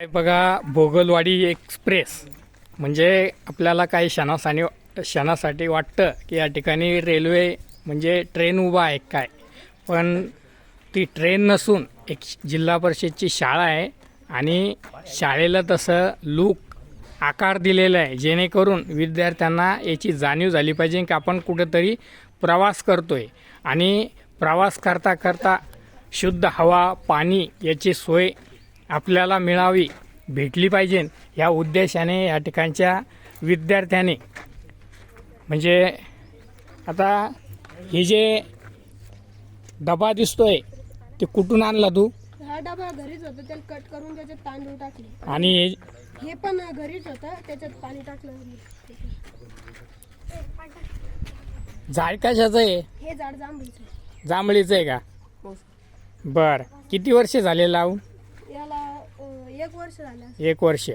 हे बघा भोगलवाडी एक्सप्रेस. म्हणजे आपल्याला काही क्षणासाठी क्षणासाठी वाटतं की या ठिकाणी रेल्वे म्हणजे ट्रेन उभा आहे काय. पण ती ट्रेन नसून एक जिल्हा परिषदची शाळा आहे आणि शाळेला तसं लूक आकार दिलेला आहे. जेणेकरून विद्यार्थ्यांना याची जाणीव झाली पाहिजे की आपण कुठेतरी प्रवास करतो आहे आणि प्रवास करता करता शुद्ध हवा पाणी याची सोय आपल्याला मिळावी भेटली पाहिजे या उद्देशाने या ठिकाणच्या विद्यार्थ्याने. म्हणजे आता हे जे डबा दिसतोय ते कुठून आणला तू? हा डबा घरीच होता त्याला कट करून त्याच्यात तांदूळ टाकले. आणि हे- हे पण घरीच होतं त्याच्यात पाणी टाकलं. झाड कशाचं आहे? हे झाड जांभळीचं जांभळीचं आहे का? बर. किती वर्ष झाले लावून? एक वर्ष झालं एक वर्ष.